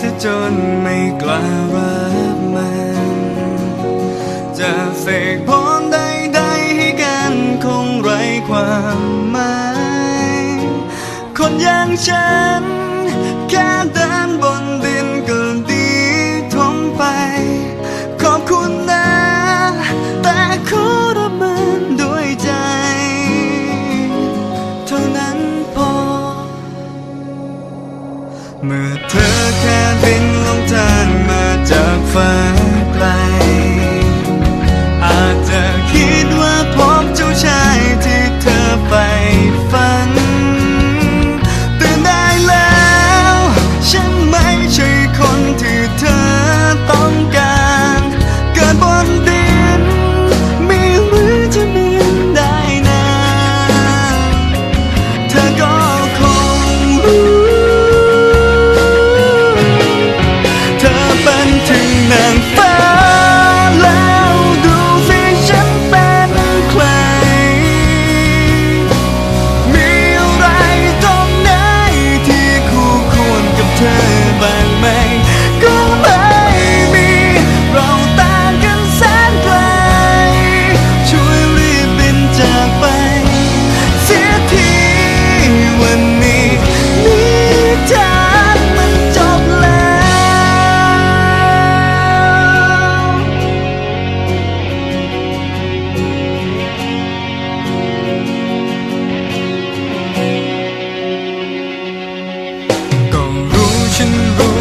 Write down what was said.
ซะจนไม่กล้ารับมัน จะเสกพรใดๆให้กันคงไร้ความหมาย คนอย่างฉันแค่ เมื่อเธอแค่บินลงทางมาจากฟ้า ฉันรู้